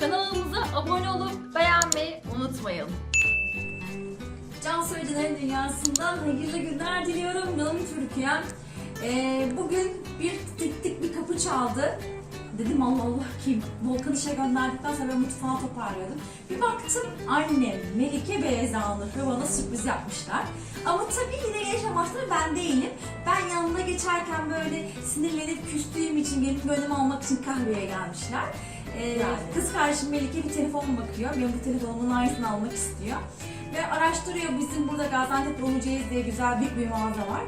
Kanalımıza abone olup beğenmeyi unutmayın. Can Söyledilerin Dünyası'ndan hayırlı günler diliyorum. Canım Türkiye'm. Ee, bugün bir tık tık bir kapı çaldı. Dedim Allah Allah kim? Volkan işe gönderdikten sonra ben mutfağı toparlıyordum. Bir baktım annem Melike Beyzanur ve bana sürpriz yapmışlar. Ama tabii yine geliş amaçları ben değilim. Ben yanına geçerken böyle sinirlenip küstüğüm için gelip gönlümü almak için kahveye gelmişler. Ee. Kız kardeşim Melike bir telefon bakıyor. Benim bu telefonumun aynısını almak istiyor. Ve araştırıyor bizim burada Gaziantep Romuceyiz diye güzel büyük bir mağaza var.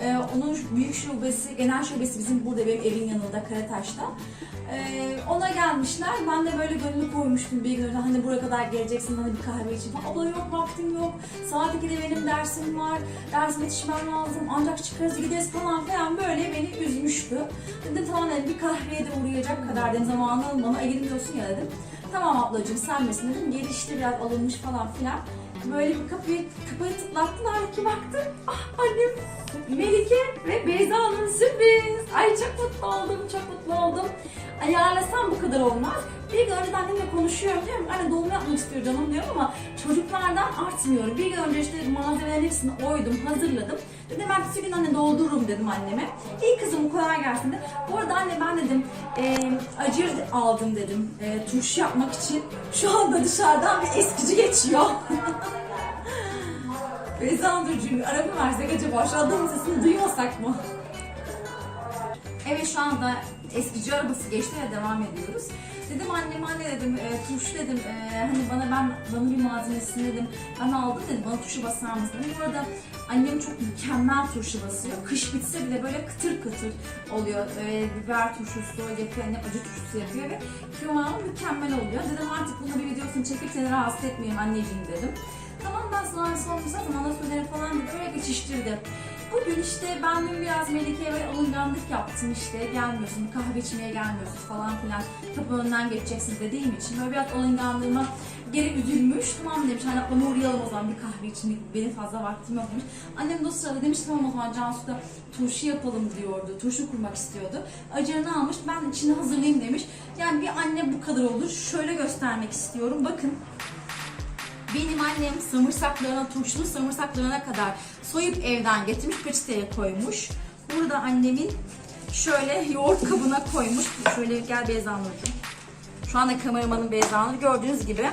Ee, onun büyük şubesi, genel şubesi bizim burada benim evin yanında Karataş'ta. Ee, ona gelmişler. Ben de böyle gönlümü koymuştum bir gün. Hani buraya kadar geleceksin hani bir kahve için. Abla yok vaktim yok. Saat 2'de benim dersim var. Dersime yetişmem lazım. Ancak çıkarız gideriz falan filan böyle beni üzmüştü. Dedim tamam dedim bir kahveye de uğrayacak kadar dedim zamanı bana elin diyorsun ya dedim. Tamam ablacığım sen misin dedim. Geri işte biraz alınmış falan filan. Böyle bir kapıyı, kapıyı tıklattılar ki baktım. Ah annem Melike ve Beyza'nın sürpriz. Ay çok mutlu oldum, çok mutlu oldum. Ayarlasam bu kadar olmaz. Bir gün önceden annemle konuşuyorum diyorum. Anne doğum yapmak istiyor canım diyorum ama çocuklardan artmıyorum. Bir gün önce işte malzemelerin hepsini oydum, hazırladım. Dedim ertesi gün anne doldururum dedim anneme. İyi kızım kolay gelsin dedi. Bu arada anne ben dedim e, acır aldım dedim e, turşu yapmak için. Şu anda dışarıdan bir eskici geçiyor. Beyza Nurcuğum bir ara mı versek acaba? Şu adamın sesini duymasak mı? Evet şu anda eskici arabası geçti ve devam ediyoruz. Dedim annem anne dedim e, turşu dedim e, hani bana ben bana bir malzemesini dedim ben aldım dedim bana turşu basar mısın? Dedim. Bu arada annem çok mükemmel turşu basıyor. Kış bitse bile böyle kıtır kıtır oluyor. E, biber turşusu yapıyor, annem acı turşusu yapıyor ve kıvamı mükemmel oluyor. Dedim artık bunu bir videosunu çekip seni rahatsız etmeyeyim anneciğim dedim. Tamam ben sana son bir zaten ana söylerim falan dedi. Öyle geçiştirdi. Bugün işte ben dün biraz Melike'ye böyle alınganlık yaptım işte gelmiyorsun kahve içmeye gelmiyorsun falan filan kapı önünden geçeceksin dediğim için böyle biraz alınganlığıma geri üzülmüş. Tamam demiş hani ablama uğrayalım o zaman bir kahve için benim fazla vaktim yok demiş. Annem de o sırada demiş tamam o zaman Cansu da turşu yapalım diyordu. Turşu kurmak istiyordu. Acırını almış ben içini hazırlayayım demiş. Yani bir anne bu kadar olur. Şöyle göstermek istiyorum. Bakın benim annem samırsaklarına, turşulu samırsaklarına kadar soyup evden getirmiş, peçeteye koymuş. Burada annemin şöyle yoğurt kabına koymuş. Şöyle gel Beyza Nurcuğum. Şu anda kameramanın Beyza Nur. Gördüğünüz gibi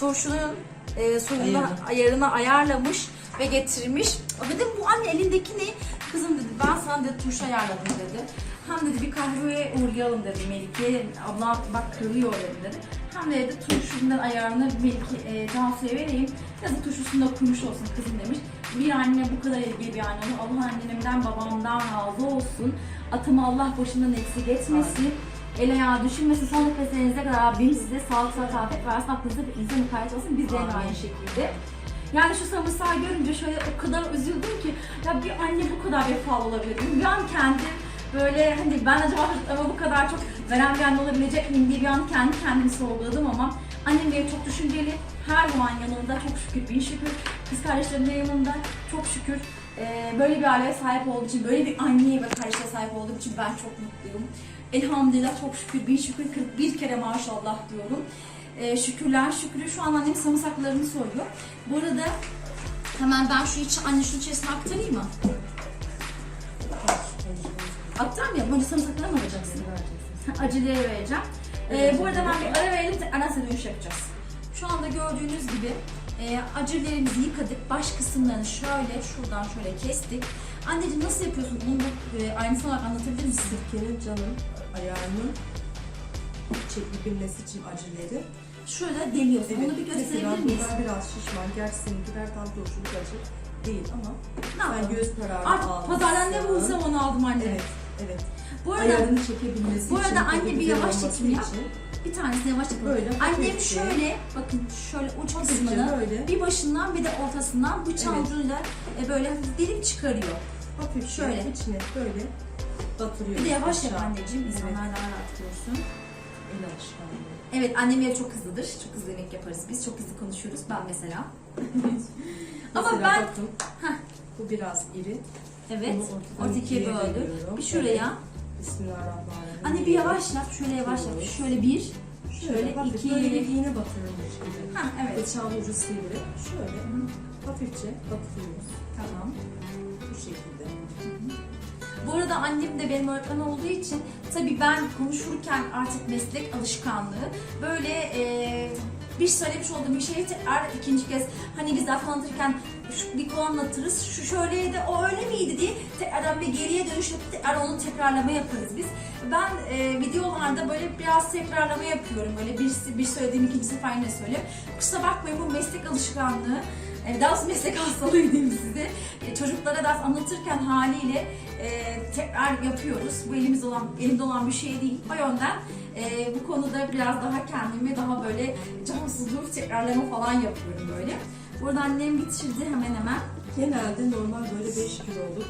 turşunun e, suyunu ayarına ayarlamış ve getirmiş. Dedim bu anne elindeki ne? Kızım dedi ben sana dedi turşu ayarladım dedi. Hem dedi bir kahveye uğrayalım dedi Melike. Abla bak kırılıyor dedi. Hem de dedi turşundan ayarını Melike e, Cansu'ya vereyim. Yazık turşusunu da kurmuş olsun kızım demiş. Bir anne bu kadar ilgili bir anne. Allah annemden babamdan razı olsun. Atımı Allah başından eksik etmesin. El ayağı düşünmesin. Son nefeslerinize kadar Rabbim size sağlık sıhhat afiyet versin. Aklınızda bir insan mukayyet olsun. Biz de aynı şekilde. Yani şu sarımsağı görünce şöyle o kadar üzüldüm ki ya bir anne bu kadar vefalı olabilir an kendim böyle hani ben acaba ama bu kadar çok veren bir anne olabilecek miyim diye bir an kendi kendimi sorguladım ama annem benim çok düşünceli. Her zaman yanımda çok şükür bin şükür. Kız kardeşlerim de yanımda çok şükür. Ee, böyle bir aileye sahip olduğu için, böyle bir anneye ve kardeşe sahip olduğum için ben çok mutluyum. Elhamdülillah çok şükür, bin şükür, 41 kere maşallah diyorum. Ee, şükürler şükürü şu an annem sarımsaklarını soyuyor. Bu arada hemen ben şu içi, anne şunun içerisine aktarayım mı? Aktarmayalım. Önce sarımsakları mı alacaksın? Aceleye vereceğim. Ee, bu arada ben bir ara verelim tekrardan size dönüş yapacağız. Şu anda gördüğünüz gibi e, acillerimizi yıkadık. Baş kısımlarını şöyle şuradan şöyle kestik. Anneciğim nasıl yapıyorsun? Bunu da e, aynısı olarak anlatabilir misin? Sirkenin canın ayarının çekilebilmesi için acilleri. Şöyle deliyorsun. Onu bir mesela gösterebilir miyiz? bunlar biraz şişman. Gerçi seninkiler tam turşuluk acı değil ama Ne yapalım? sen göz kararı Artık almışsın. pazardan ne bulsam onu aldım anne. Evet, evet. Bu arada Ayarını çekebilmesi bu için. arada anne tadı bir yavaş çekim yap. için. bir tanesini yavaş yapalım. Böyle Annem hafifçe. şöyle bakın şöyle uç Hafifçe kısmını böyle. bir başından bir de ortasından bıçağın Evet. ucuyla e, böyle hafif delip çıkarıyor. Hafif Şöyle. şöyle içine böyle batırıyor. Bir de yavaş yap aşağı. anneciğim insanlar daha rahat görsün. El alışkanlığı. Evet annem ev çok hızlıdır. Çok hızlı yemek yaparız biz. Çok hızlı konuşuyoruz. Ben mesela. Ama Mesela ben- bakın, Heh. bu biraz iri. Evet. Bunu ortadan Orta ikiye böldüm. Bir şuraya. Bismillahirrahmanirrahim. Anne bir yavaş yap. Şöyle yavaş yap. Şöyle bir. Şöyle hafif iki- böyle bir iğne batırıyorum. Ha evet. Bıçağın ucu sivri. Şöyle hafifçe batırıyoruz. Tamam. Bu şekilde. Bu arada annem de benim öğretmen olduğu için tabii ben konuşurken artık meslek alışkanlığı böyle e, bir söylemiş olduğum bir şeyi tekrar ikinci kez hani biz anlatırken şu bir konu anlatırız, şu şöyleydi, o öyle miydi diye tekrardan bir geriye dönüş yapıp tekrar onu tekrarlama yaparız biz. Ben e, videolarda böyle biraz tekrarlama yapıyorum. Böyle bir, bir söylediğim ikinci sefer yine söylüyorum. Kusura bakmayın bu meslek alışkanlığı. E, doğrusu meslek hastalığı diyeyim size. E, Çocuklara ders anlatırken haliyle e, tekrar yapıyoruz. Bu elimiz olan, elimde olan bir şey değil. O yönden e, bu konuda biraz daha kendimi daha böyle cansızlık tekrarlama falan yapıyorum böyle. Burada annem bitirdi hemen hemen. Genelde normal böyle 5 kiloluk,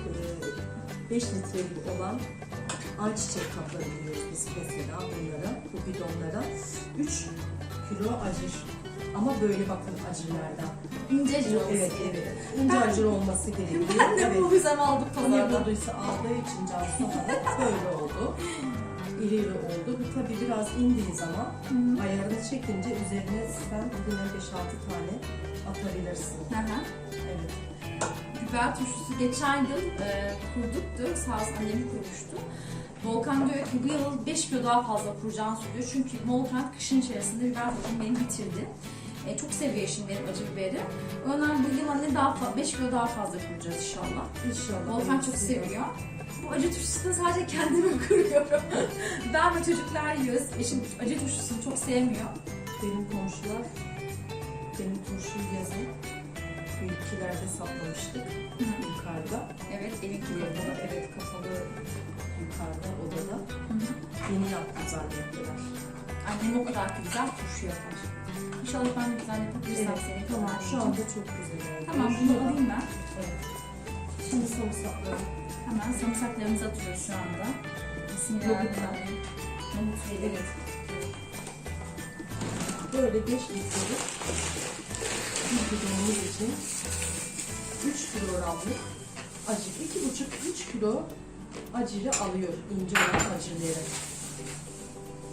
e, 5 litrelik olan ayçiçek kapları diyoruz biz mesela bunlara, bu bidonlara. 3 kilo acır. Ama böyle bakın acırlardan. İnce Evet, olsun. evet, evet. İnce acır olması gerekiyor. Ben de evet. bu yüzden aldık Ne pazarda. bulduysa aldığı için Cansu böyle oldu. İri iri oldu. Bu tabii biraz indiği zaman ayarını çekince üzerine sen yine 5-6 tane atabilirsin. Hı hı. Evet. biber turşusu geçen yıl e, kurduktu. Sağ olsun annem kurmuştu. Volkan diyor ki bu yıl 5 kilo daha fazla kuracağını söylüyor. Çünkü Volkan kışın içerisinde biber turşumu beni bitirdi. E, çok seviyor şimdi benim acı biberi. O yüzden bu yıl anne daha fazla, 5 kilo daha fazla kuracağız inşallah. İnşallah. Volkan çok seviyor. Bu acı turşusunu sadece kendime kuruyorum. ben ve çocuklar yiyoruz. Eşim acı turşusunu çok sevmiyor. Benim komşular benim turşuyu yazın ülkelerde saplamıştık yukarıda. Evet, de. odada, evet kapalı yukarıda odada. Yeni yaptım zannettiler. Annem o kadar güzel turşu yapar. İnşallah ben de güzel yapabilirsem Evet, seni tamam. Şu anda çok güzel oldu. Tamam bunu alayım ben. Evet. Şimdi sarımsakları Hemen sarımsaklarımızı atıyoruz şu anda. Bismillahirrahmanirrahim. Nohut verelim. Evet. Böyle 5 litrelik bir bidonumuz için 3 kilogramlık acı, 2,5-3 kilo acıyı alıyor ince olan acıları.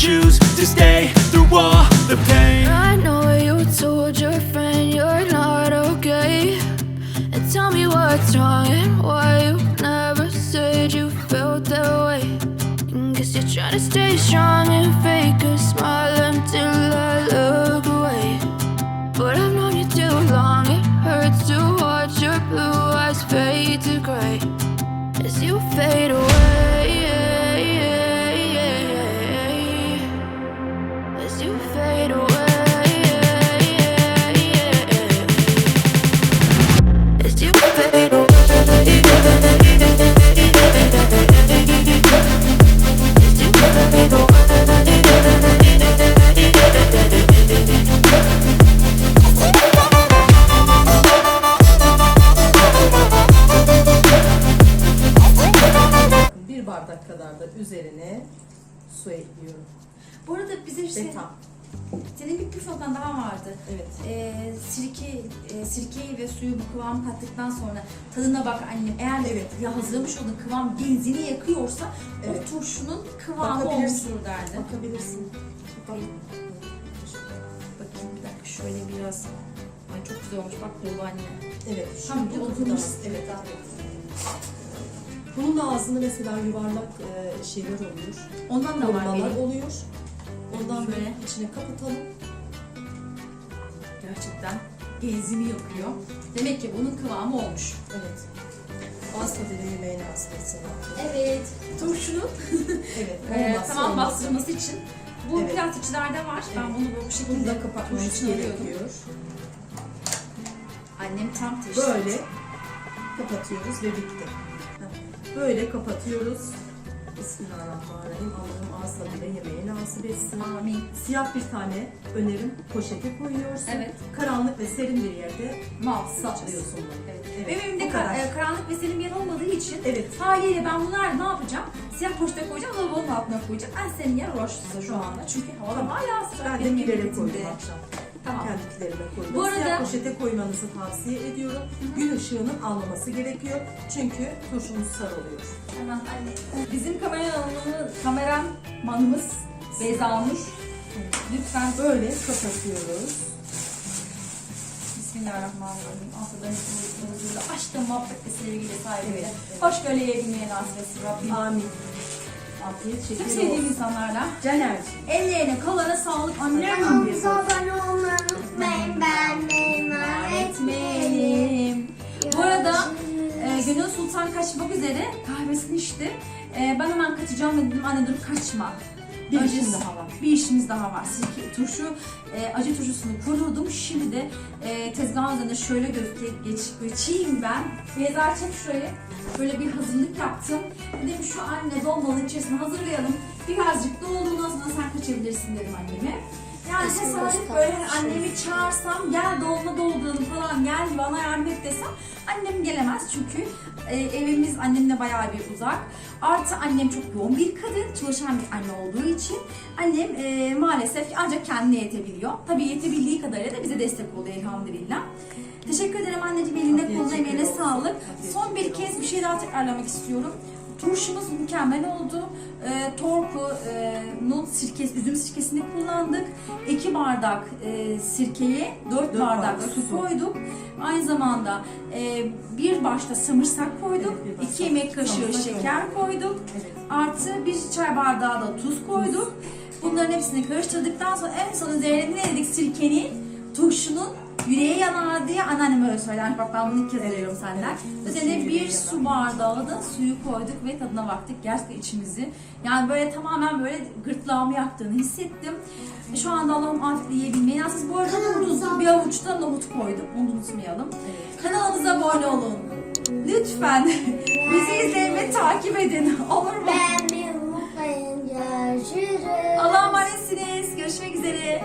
choose to stay through all Eğer Evet. ya hazırlamış olduğun kıvam benzini yakıyorsa Evet. o turşunun kıvamı olmuştur derdi. Bakabilirsin. Bak. Bakayım bir dakika şöyle biraz. Ay çok güzel olmuş bak dolu anne. Evet. Tam Şimdi bir oturmuş. oturmuş. Evet. Bunun da ağzında mesela yuvarlak e, şeyler oluyor. Ondan da var benim. oluyor. Ondan Şöyle. böyle içine kapatalım. Gerçekten benzini yakıyor. Demek ki bunun kıvamı olmuş. Evet. Tadıyla yemeğini nasip etsin. Evet. Turşunun Evet. e, olmazsa tamam olmaz. bastırması için bu Evet. plastikçilerde var. Ben Evet. bunu bu Bunu şekilde da kapatmamız turşusunu arıyordum. gerekiyor. Annem tam teşhis. Böyle kapatıyoruz ve bitti. Heh. Böyle kapatıyoruz. Bismillahirrahmanirrahim. Allah'ım ağız tadıyla yemeği nasip etsin. Amin. Siyah bir tane önerim poşete koyuyorsun. Evet. Karanlık ve serin bir yerde Mal saklıyorsun bunu. Evet. Evet, Benim evimde o kadar. ka- e, karanlık ve serin bir yer olmadığı için Evet. haliyle ben bunları ne yapacağım? Siyah poşete koyacağım, lavabonun altına koyacağım. En senin yer orası şu anda. Çünkü hava Tamam. hala sıcak Ben de benim memleketimde. koydum akşam. Tamam. Kendilerine koydum. Bu arada- Siyah poşete koymanızı tavsiye ediyorum. Gün ışığının almaması gerekiyor. Çünkü turşumuz sarılıyor. Hemen anne. Bizim kameramanımız, kameramanımız Beyza Nur. Lütfen Böyle kapatıyoruz. Bismillahirrahmanirrahim. Asadan huzurla açtım muhabbet ve sevgiyle sahibiyle. Evet, evet. Hoş böyle yiyebilmeye nasip etsin Rabbim. Amin. Afiyet Çok şekeri sevdiğim insanlarla. Caner. Ellerine, kollarına sağlık. Annem Kanalımıza abone olmayı unutmayın. Beğenmeyi, etmeyi. etmeyelim. Bu arada e, Gönül Sultan kaçmak üzere kahvesini içti. E, ben hemen kaçacağım dedim anne dur kaçma. Bir işim daha var. Bir işimiz daha var. Sirke turşu, e, acı turşusunu kurudum. Şimdi de e, tezgahın üzerinde şöyle göster geç, geçeyim ben. Beyza çek şöyle. Böyle bir hazırlık yaptım. Dedim şu anne dolmanın içerisine hazırlayalım. Birazcık dolduğundan sonra sen kaçabilirsin dedim anneme. Göster. böyle hani annemi çağırsam gel dolma dolduralım falan gel bana yardım et desem annem gelemez çünkü e, evimiz annemle bayağı bir uzak. Artı annem çok yoğun bir kadın, çalışan bir anne olduğu için annem e, maalesef ancak kendine yetebiliyor. Tabii yetebildiği kadarıyla da bize destek oluyor elhamdülillah. Teşekkür ederim anneciğim eline koluna emeğine sağlık. Son bir kez bir şey daha tekrarlamak istiyorum. Turşumuz mükemmel oldu. E, torku, e, nut sirkesi, üzüm sirkesini kullandık. 2 bardak e, sirkeye 4 Dört bardak, bardak su su. koyduk. Aynı zamanda e, bir başta samırsak koyduk. Evet, bir başta 2 yemek kaşığı şeker koyduk. Evet. Artı bir çay bardağı da tuz koyduk. Bunların hepsini karıştırdıktan sonra en son üzerine ne dedik sirkenin, turşunun yüreğe yanar diye anneannem öyle söylermiş. Bak ben bunu ilk kez duyuyorum senden. Üzerine bir su bardağı da suyu koyduk ve tadına baktık. Gerçekten içimizi yani böyle tamamen böyle gırtlağımı yaktığını hissettim. E, Şu anda Allah'ım afiyetle yiyebilmeyi nasip. Bu arada nohutu, bir avuçta nohut koydum. Onu unutmayalım. Kanalımıza abone olun. Lütfen bizi izleyin ve takip edin. Olur mu? Beğenmeyi unutmayın. Görüşürüz. Allah'a emanetsiniz. Görüşmek üzere.